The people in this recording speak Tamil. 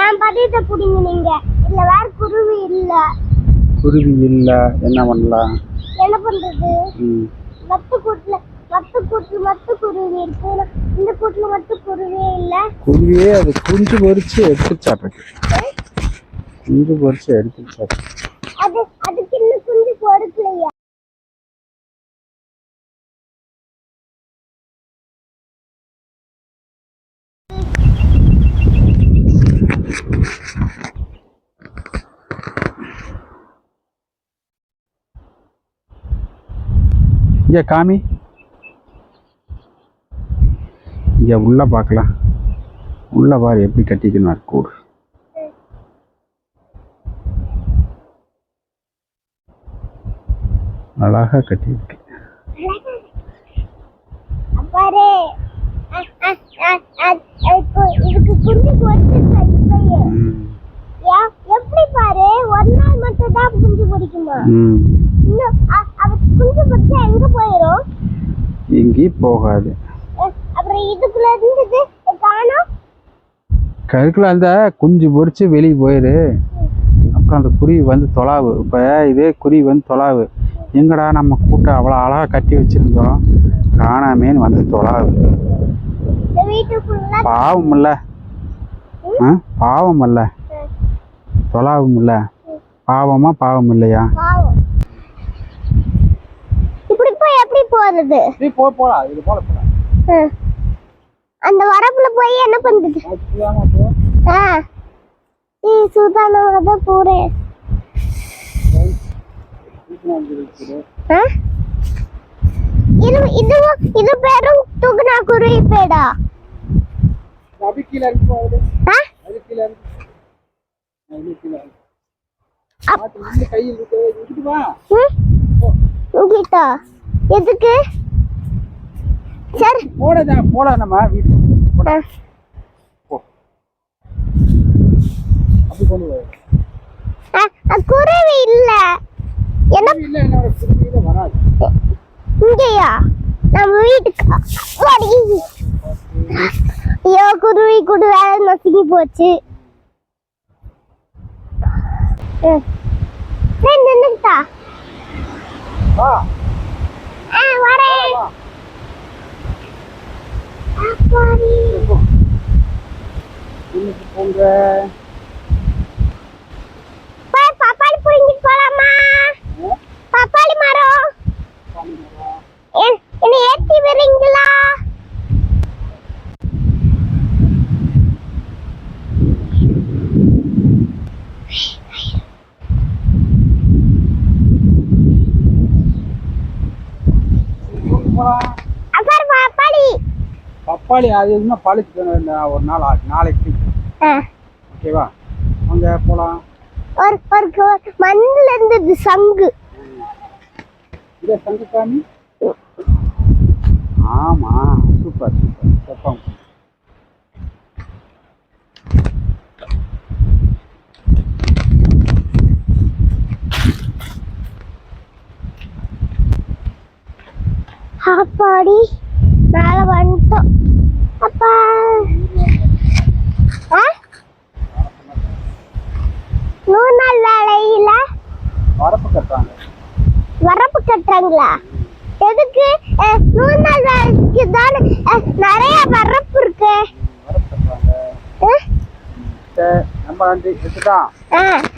என் பதியத்தை புடிங்க நீங்க. இல்ல வேற குருவி இல்ல. குருவி இல்லை. என்ன பண்ணலாம்? என்ன பண்றது? மத்த கூட்டுல மத்த கூட்டுல மத்த குருவி இருக்கு. இந்த கூட்டுல மட்டும் குருவியே இல்ல. குருவியே அது குஞ்சு பொறிச்சு எடுத்து சாப்பிட்டு குஞ்சு பொறிச்சு எடுத்து சாப்பிட்டு அது அதுக்கு இன்னும் குஞ்சு பொறுக்கலையா? இங்கே காமி. இங்கே உள்ள பார்க்கலாம். உள்ள பாரு எப்படி கட்டிக்கணும் கூடு. அழகா கட்டியிருக்கு. எப்படி பாரு? ஒரு நாள் மட்டும் தான் குஞ்சு பொறிக்குமா ம் இன்னும் அ- அது குஞ்சு பொறிச்சா எங்க போயிரும் எங்கேயும் போகாது. கருக்கில் அந்த குஞ்சு பொறிச்சு வெளியே போயிரு. அப்புறம் அந்த குருவி வந்து தொலாவு. இப்போ இதே குருவி வந்து தொலாவு. எங்கடா நம்ம கூட்டம் அவ்வளோ அழகாக கட்டி வச்சுருந்தோம்? காணாமேன்னு வந்து தொலாவு. பாவம் இல்ல ஆ? பாவம் இல்ல தொலாவும் இல்ல பாவமா பாவம் இல்லையா பாவம் இப்படி போய் எப்படி போறது. நீ போ போலாம் இது போல ம். அந்த வரப்புல போய் என்ன பண்றது? ஆ. நீ சுதானோட தான் போறேன்? இது இதுவும் இது பேரும் துகுனா குருவி பேடா. அது கீழே ஆ? அது கீழே பார்த்து நின்னு கையில் இருக்கு இருக்கு வா. ம்? எதுக்கு? சரி. போடா போடா நம்ம வீட்டுக்கு. போடா. போ. அப்படி கொண்டு வா. ஆ, அது குருவி இல்ல. என்ன? இல்ல என்ன குருவியில வராது. இங்கயா? நம்ம வீட்டுக்கு வாடி. ஐயோ குருவி கூட வேலை நசுங்கி போச்சு. நின்னுக்கிட்டா? வா ஆ வரேன் அப்பாடி. இன்னைக்கு போங்க போய் பப்பாளி புரிஞ்சிட்டு போலாமா? பப்பாளி மரம். என்- என்னை ஏத்தி வரீங்களா போலாம். அப்புறம் பப்பாளி பப்பாளி அது இன்னும் பழுத்து ஒரு நாள் ஆகும் நாளைக்கு. ஓகேவா அங்க போலாம். ஒரு ஒரு மண்ணுல இருந்தது சங்கு. இதை சங்கக்காமி ஆமா சூப்பர் சூப்பர். செப்பம். அப்பாடி மேல வந்துட்டோம். அப்பா? நூறு நாள் வேலையில? வரப்பு கட்டுறாங்க. வரப்பு கட்டுறாங்களா? எதுக்கு? நூறு நாள் வேலைக்கு தானே நிறைய வரப்பு இருக்கு. நம்ம வந்து ஆ.